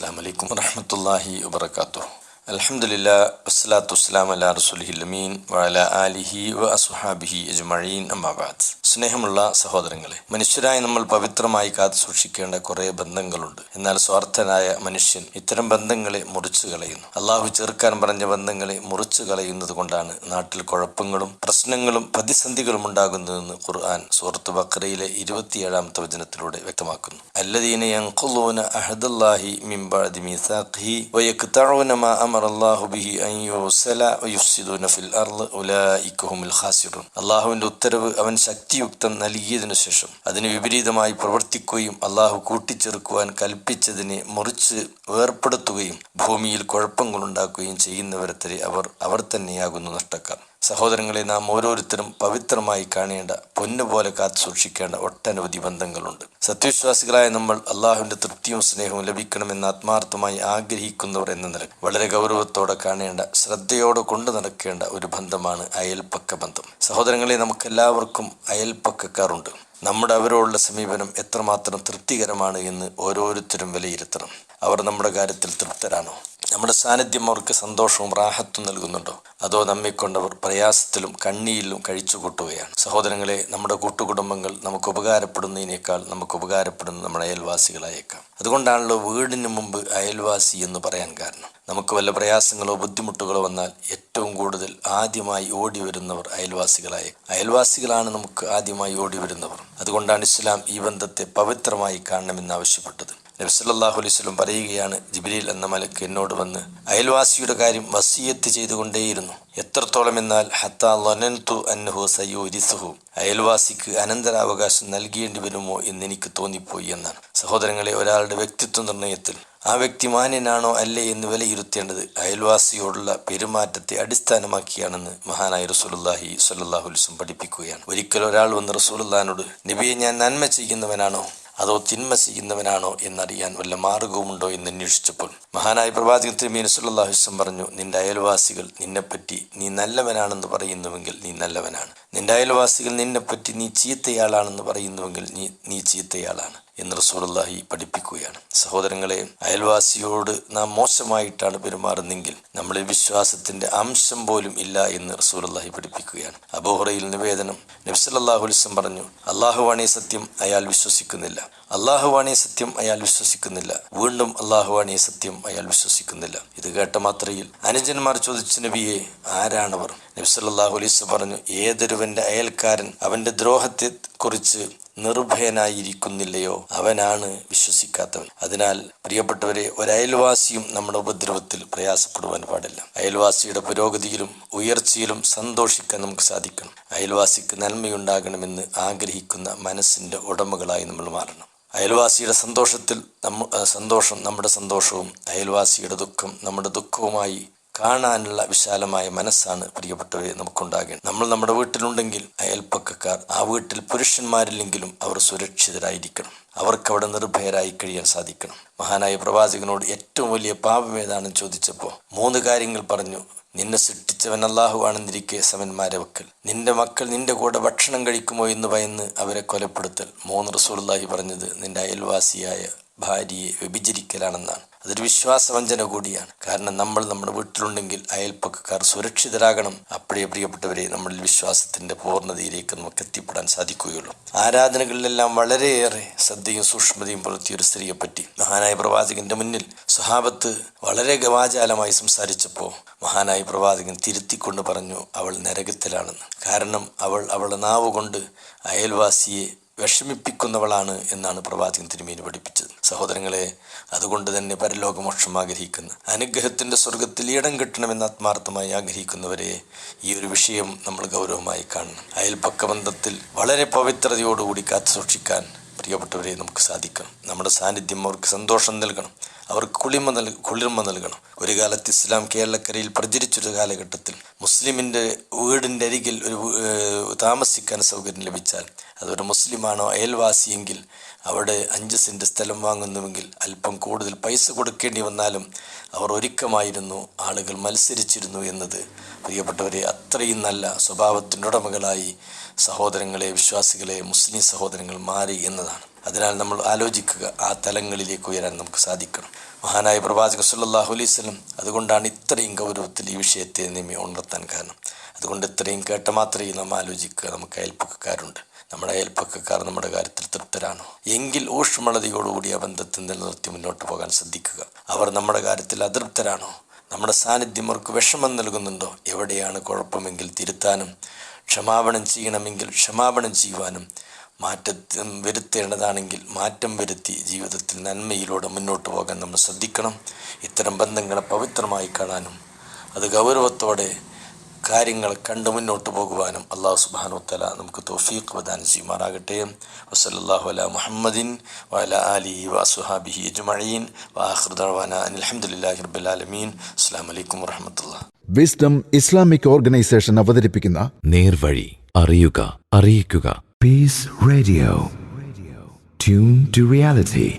അസ്സാം വലൈക്കും വറഹമത്തല്ലാഹി വബർക്കാത്തു അലഹമുല്ല വസ്സലാത്തു വസ്സലാം അല അമീൻ വഅല ആലിഹി വ അസുഹാബിഹി അജ്മഴീൻ അമ്മാബാദ് സ്നേഹമുള്ള സഹോദരങ്ങളെ മനുഷ്യരായി നമ്മൾ പവിത്രമായി കാത്തു സൂക്ഷിക്കേണ്ട കുറേ ബന്ധങ്ങളുണ്ട്. എന്നാൽ സ്വാർത്ഥനായ മനുഷ്യൻ ഇത്തരം ബന്ധങ്ങളെ മുറിച്ചു കളയുന്നു. അള്ളാഹു ചേർക്കാൻ പറഞ്ഞ ബന്ധങ്ങളെ മുറിച്ചു കളയുന്നത് കൊണ്ടാണ് നാട്ടിൽ കുഴപ്പങ്ങളും പ്രശ്നങ്ങളും പ്രതിസന്ധികളും ഉണ്ടാകുന്നതെന്ന് ഖുർആൻ സുഹൃത്ത് ബക്രയിലെ ഇരുപത്തിയേഴാമത്തെ വചനത്തിലൂടെ വ്യക്തമാക്കുന്നു. അല്ലാഹുവിന്റെ ഉത്തരവ് അവൻ ശക്തിയുക്തം നൽകിയതിനു ശേഷം അതിന് വിപരീതമായി പ്രവർത്തിക്കുകയും അള്ളാഹു കൂട്ടിച്ചേർക്കുവാൻ കൽപ്പിച്ചതിനെ മുറിച്ച് വേർപ്പെടുത്തുകയും ഭൂമിയിൽ കുഴപ്പങ്ങളുണ്ടാക്കുകയും ചെയ്യുന്നവരത്തിലെ അവർ അവർ തന്നെയാകുന്നു നഷ്ടക്കാർ. സഹോദരങ്ങളെ നാം ഓരോരുത്തരും പവിത്രമായി കാണേണ്ട പൊന്നുപോലെ കാത്തു സൂക്ഷിക്കേണ്ട ഒട്ടനവധി ബന്ധങ്ങളുണ്ട്. സത്യവിശ്വാസികളായ നമ്മൾ അള്ളാഹുവിന്റെ തൃപ്തിയും സ്നേഹവും ലഭിക്കണമെന്ന് ആത്മാർത്ഥമായി ആഗ്രഹിക്കുന്നവർ എന്ന നില വളരെ ഗൗരവത്തോടെ കാണേണ്ട ശ്രദ്ധയോടെ കൊണ്ടു നടക്കേണ്ട ഒരു ബന്ധമാണ് അയൽപ്പക്ക ബന്ധം. സഹോദരങ്ങളെ നമുക്കെല്ലാവർക്കും അയൽപ്പക്കക്കാറുണ്ട് നമ്മുടെ അവരോടുള്ള സമീപനം എത്രമാത്രം തൃപ്തികരമാണ് എന്ന് ഓരോരുത്തരും വിലയിരുത്തണം. അവർ നമ്മുടെ കാര്യത്തിൽ തൃപ്തരാണോ. നമ്മുടെ സാന്നിധ്യം അവർക്ക് സന്തോഷവും റാഹത്തും നൽകുന്നുണ്ടോ? അതോ നമ്മെക്കൊണ്ടവർ പ്രയാസത്തിലും കണ്ണിയിലും കഴിച്ചു കൂട്ടുകയാണ്? സഹോദരങ്ങളെ നമ്മുടെ കൂട്ടുകുടുംബങ്ങൾ നമുക്ക് ഉപകാരപ്പെടുന്നതിനേക്കാൾ നമുക്ക് ഉപകാരപ്പെടുന്ന നമ്മുടെ അയൽവാസികളായേക്കാം. അതുകൊണ്ടാണല്ലോ വീടിന് മുമ്പ് അയൽവാസി എന്ന് പറയാൻ കാരണം. നമുക്ക് വല്ല പ്രയാസങ്ങളോ ബുദ്ധിമുട്ടുകളോ വന്നാൽ ഏറ്റവും കൂടുതൽ ആദ്യമായി ഓടി വരുന്നവർ അയൽവാസികളായ അയൽവാസികളാണ് നമുക്ക് ആദ്യമായി ഓടി വരുന്നവർ. അതുകൊണ്ടാണ് ഇസ്ലാം ഈ ബന്ധത്തെ പവിത്രമായി കാണണമെന്ന് ആവശ്യപ്പെട്ടത്. നബ്സല്ലാഹു അലൈവലും പറയുകയാണ് ജിബ്രീൽ എന്ന മലക്ക് എന്നോട് വന്ന് അയൽവാസിയുടെ കാര്യം വസീയത്ത് ചെയ്തുകൊണ്ടേയിരുന്നു. എത്രത്തോളം എന്നാൽ ഹത്താ ലൊനന്തു അന്നഹു സയ്യൂരിസുഹു അയൽവാസിക്ക് അനന്തരാവകാശം നൽകേണ്ടി വരുമോ എന്ന് എനിക്ക് തോന്നിപ്പോയി എന്നാണ്. സഹോദരങ്ങളെ ഒരാളുടെ വ്യക്തിത്വ നിർണയത്തിൽ ആ വ്യക്തി മാന്യനാണോ അല്ലേ എന്ന് വിലയിരുത്തേണ്ടത് അയൽവാസിയോടുള്ള പെരുമാറ്റത്തെ അടിസ്ഥാനമാക്കിയാണെന്ന് മഹാനായ റസൂലുല്ലാഹി സല്ലാഹുലിസും പഠിപ്പിക്കുകയാണ്. ഒരിക്കൽ ഒരാൾ വന്ന് റസൂലുല്ലാനോട് നബിയെ ഞാൻ നന്മ ചെയ്യുന്നവനാണോ? അതോ തിന്മ ചെയ്യുന്നവനാണോ എന്നറിയാൻ വല്ല മാർഗവുമുണ്ടോ എന്ന് അന്വേഷിച്ചപ്പോൾ മഹാനായ പ്രവാചകൻ തിരുമീൻ സുല്ലാഹുസ്ലം പറഞ്ഞു നിന്റെ അയൽവാസികൾ നിന്നെപ്പറ്റി നീ നല്ലവനാണെന്ന് പറയുന്നുവെങ്കിൽ നീ നല്ലവനാണ്. നിന്റെ അയൽവാസികൾ നിന്നെപ്പറ്റി നീ ചീത്തയാളാണെന്ന് പറയുന്നുവെങ്കിൽ നീ നീ ചീത്തയാളാണ് എന്ന് റസൂലുള്ളാഹി പഠിപ്പിക്കുകയാണ്. സഹോദരങ്ങളെ അയൽവാസിയോട് നാം മോശമായിട്ടാണ് പെരുമാറുന്നെങ്കിൽ നമ്മളിൽ വിശ്വാസത്തിന്റെ അംശം പോലും ഇല്ല എന്ന് റസൂലുള്ളാഹി പഠിപ്പിക്കുകയാണ്. അബോഹറയിൽ നിവേദനം നബ്സല്ലാഹുലിസം പറഞ്ഞു അള്ളാഹുവാണി സത്യം അയാൾ വിശ്വസിക്കുന്നില്ല. അള്ളാഹുവാണി സത്യം അയാൾ വിശ്വസിക്കുന്നില്ല. വീണ്ടും അള്ളാഹുവാണി സത്യം അയാൾ വിശ്വസിക്കുന്നില്ല. ഇത് കേട്ട മാത്രയിൽ അനുജന്മാർ ചോദിച്ച നബിയെ ആരാണവർ? നബ്സല്ലാഹു അലൈസ് പറഞ്ഞു ഏതൊരുവന്റെ അയൽക്കാരൻ അവന്റെ ദ്രോഹത്തെ കുറിച്ച് നിർഭയനായിരിക്കുന്നില്ലയോ? അവനാണ് വിശ്വസിക്കാത്തവൻ. അതിനാൽ പ്രിയപ്പെട്ടവരെ ഒരയൽവാസിയും നമ്മുടെ ഉപദ്രവത്തിൽ പ്രയാസപ്പെടുവാൻ പാടില്ല. അയൽവാസിയുടെ പുരോഗതിയിലും ഉയർച്ചയിലും സന്തോഷിക്കാൻ നമുക്ക് സാധിക്കണം. അയൽവാസിക്ക് നന്മയുണ്ടാകണമെന്ന് ആഗ്രഹിക്കുന്ന മനസ്സിന്റെ ഉടമകളായി നമ്മൾ മാറണം. അയൽവാസിയുടെ സന്തോഷത്തിൽ നമ്മ സന്തോഷം നമ്മുടെ സന്തോഷവും അയൽവാസിയുടെ ദുഃഖം നമ്മുടെ ദുഃഖവുമായി കാണാനുള്ള വിശാലമായ മനസ്സാണ് പ്രിയപ്പെട്ടവരെ നമുക്കുണ്ടാകേണ്ടത് നമ്മൾ നമ്മുടെ വീട്ടിലുണ്ടെങ്കിൽ അയൽപ്പക്കക്കാർ ആ വീട്ടിൽ പുരുഷന്മാരില്ലെങ്കിലും അവർ സുരക്ഷിതരായിരിക്കണം. അവർക്ക് അവിടെ നിർഭയരായി കഴിയാൻ സാധിക്കണം. മഹാനായ പ്രവാചകനോട് ഏറ്റവും വലിയ പാപം ഏതാണെന്ന് ചോദിച്ചപ്പോൾ മൂന്ന് കാര്യങ്ങൾ പറഞ്ഞു. നിന്നെ സൃഷ്ടിച്ചവൻ അള്ളാഹുവാണെന്നിരിക്കെ സമന്മാരെ വക്കൽ. നിന്റെ മക്കൾ നിന്റെ കൂടെ ഭക്ഷണം കഴിക്കുമോ എന്ന് ഭയന്ന് അവരെ കൊലപ്പെടുത്തൽ. മൂന്ന് റസൂലുള്ളാഹി പറഞ്ഞത് നിന്റെ അയൽവാസിയായ ഭാര്യയെ വ്യഭിചരിക്കലാണെന്നാണ്. അതൊരു വിശ്വാസവഞ്ചന കൂടിയാണ്. കാരണം നമ്മൾ നമ്മുടെ വീട്ടിലുണ്ടെങ്കിൽ അയൽപ്പക്കാർ സുരക്ഷിതരാകണം. അപ്പോഴേ പ്രിയപ്പെട്ടവരെ നമ്മളിൽ വിശ്വാസത്തിന്റെ പൂർണതയിലേക്ക് നമുക്ക് എത്തിപ്പെടാൻ സാധിക്കുകയുള്ളൂ. ആരാധനകളിലെല്ലാം വളരെയേറെ ശ്രദ്ധയും സൂക്ഷ്മതയും പുലർത്തിയ ഒരു സ്ത്രീയെ പറ്റി മഹാനായ പ്രവാചകന്റെ മുന്നിൽ സ്വഹാബത്ത് വളരെ ഗവാചാലമായി സംസാരിച്ചപ്പോൾ മഹാനായ പ്രവാചകൻ തിരുത്തിക്കൊണ്ട് പറഞ്ഞു അവൾ നരകത്തിലാണെന്ന്. കാരണം അവൾ അവളെ നാവ് കൊണ്ട് അയൽവാസിയെ വിഷമിപ്പിക്കുന്നവളാണ് എന്നാണ് പ്രവാചകൻ തിരുമേനി പഠിപ്പിച്ചത്. സഹോദരങ്ങളെ അതുകൊണ്ട് തന്നെ പരലോകമോക്ഷം ആഗ്രഹിക്കുന്ന. അനുഗ്രഹത്തിന്റെ സ്വർഗത്തിൽ ഇടം കിട്ടണമെന്ന് ആത്മാർത്ഥമായി ആഗ്രഹിക്കുന്നവരെ ഈ ഒരു വിഷയം നമ്മൾ ഗൗരവമായി കാണണം. അയൽപക്ക ബന്ധത്തിൽ വളരെ പവിത്രതയോടുകൂടി കാത്തു സൂക്ഷിക്കാൻ പ്രിയപ്പെട്ടവരെ നമുക്ക് സാധിക്കണം നമ്മുടെ സാന്നിധ്യം അവർക്ക് സന്തോഷം നൽകണം. അവർക്ക് കുളിമ നൽ കുളിർമ നൽകണം. ഒരു കാലത്ത് ഇസ്ലാം കേരളക്കരയിൽ പ്രചരിച്ചൊരു കാലഘട്ടത്തിൽ മുസ്ലിമിന്റെ വീടിന്റെ അരികിൽ ഒരു താമസിക്കാൻ സൗകര്യം ലഭിച്ചാൽ അതൊരു മുസ്ലിമാണോ അയൽവാസിയെങ്കിൽ അവിടെ അഞ്ച് സെന്റ് സ്ഥലം വാങ്ങുന്നുവെങ്കിൽ അല്പം കൂടുതൽ പൈസ കൊടുക്കേണ്ടി വന്നാലും അവർ ഒരുക്കമായിരുന്നു ആളുകൾ മത്സരിച്ചിരുന്നു എന്നത്. പ്രിയപ്പെട്ടവരെ അത്രയും നല്ല സ്വഭാവത്തിന്റെ ഉടമകളായി സഹോദരങ്ങളെ വിശ്വാസികളെ മുസ്ലിം സഹോദരങ്ങൾ മാറി എന്നതാണ്. അതിനാൽ നമ്മൾ ആലോചിക്കുക ആ തലങ്ങളിലേക്ക് ഉയരാൻ നമുക്ക് സാധിക്കണം. മഹാനായ പ്രവാചക സുല്ലാഹു അലൈഹി വസല്ലം അതുകൊണ്ടാണ് ഇത്രയും ഗൗരവത്തിൽ ഈ വിഷയത്തെ നിയമി ഉണർത്താൻ കാരണം. അതുകൊണ്ട് ഇത്രയും കേട്ട മാത്രമേ നാം ആലോചിക്കുക നമുക്ക് അയൽപ്പക്കാരുണ്ട് നമ്മുടെ അയൽപ്പക്കാർ നമ്മുടെ കാര്യത്തിൽ തൃപ്തരാണോ. എങ്കിൽ ഊഷ്മളതയോടുകൂടി ആ ബന്ധത്തിൽ നിലനിർത്തി മുന്നോട്ട് പോകാൻ ശ്രദ്ധിക്കുക. അവർ നമ്മുടെ കാര്യത്തിൽ അതൃപ്തരാണോ? നമ്മുടെ സാന്നിധ്യം അവർക്ക് വിഷമം നൽകുന്നുണ്ടോ? എവിടെയാണ് കുഴപ്പമെങ്കിൽ തിരുത്താനും ക്ഷമാപണം ചെയ്യണമെങ്കിൽ ക്ഷമാപണം ചെയ്യുവാനും മാറ്റം വരുത്തേണ്ടതാണെങ്കിൽ മാറ്റം വരുത്തി ജീവിതത്തിൽ നന്മയിലൂടെ മുന്നോട്ട് പോകാൻ നമ്മൾ ശ്രദ്ധിക്കണം. ഇത്തരം ബന്ധങ്ങളെ പവിത്രമായി കാണാനും അത് ഗൗരവത്തോടെ കാര്യങ്ങൾ കണ്ടു മുന്നോട്ട് പോകുവാനും അള്ളാഹു സുബാനു തല നമുക്ക് തോഫീഖ് പ്രദാനം ചെയ്യുമാറാകട്ടെ. വസല്ലാഹു അല മുഹമ്മദിൻ വല അലി വസുഹാബിഹി അജ്മഈൻ. വാഹൃദാന അലഹമുല്ലാഹി റബ്ബുലാലമീൻ അസ്സാം വലൈക്കും വിസ്ഡം ഇസ്ലാമിക് ഓർഗനൈസേഷൻ അവതരിപ്പിക്കുന്ന നേർവഴി അറിയുക അറിയിക്കുക. Peace radio tune to reality.